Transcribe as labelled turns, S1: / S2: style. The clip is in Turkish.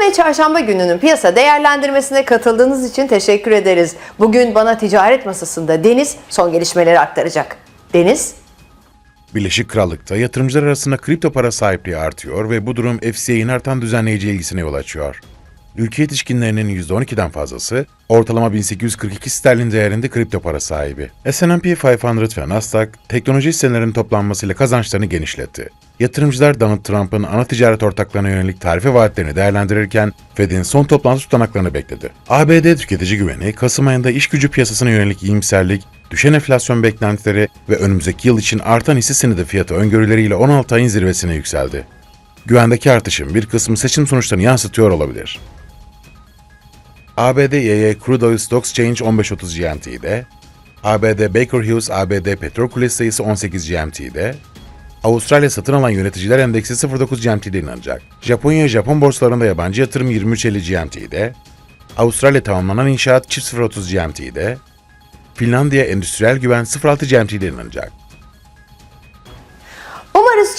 S1: Yine çarşamba gününün piyasa değerlendirmesine katıldığınız için teşekkür ederiz. Bugün bana ticaret masasında Deniz son gelişmeleri aktaracak. Deniz,
S2: Birleşik Krallık'ta yatırımcılar arasında kripto para sahipliği artıyor ve bu durum FCA'nin artan düzenleyici ilgisine yol açıyor. Ülke yetişkinlerinin %12'den fazlası ortalama 1842 sterlin değerinde kripto para sahibi. S&P 500 ve Nasdaq teknoloji hisselerinin toplanmasıyla kazançlarını genişletti. Yatırımcılar Donald Trump'ın ana ticaret ortaklarına yönelik tarife vaatlerini değerlendirirken Fed'in son toplantı tutanaklarını bekledi. ABD tüketici güveni, Kasım ayında iş gücü piyasasına yönelik iyimserlik, düşen enflasyon beklentileri ve önümüzdeki yıl için artan hisse senedi fiyatı öngörüleriyle 16 ayın zirvesine yükseldi. Güvendeki artışın bir kısmı seçim sonuçlarını yansıtıyor olabilir. ABD YY Crude Oil Stocks Exchange 1530 GMT'de, ABD Baker Hughes ABD petrol kulesi sayısı 18 GMT'de, Avustralya satın alan yöneticiler endeksi 09 GMT'de inanacak. Japonya Japon borsalarında yabancı yatırım 2350 GMT'de, Avustralya tamamlanan inşaat çift 030 GMT'de, Finlandiya endüstriyel güven 06 GMT'de inanacak.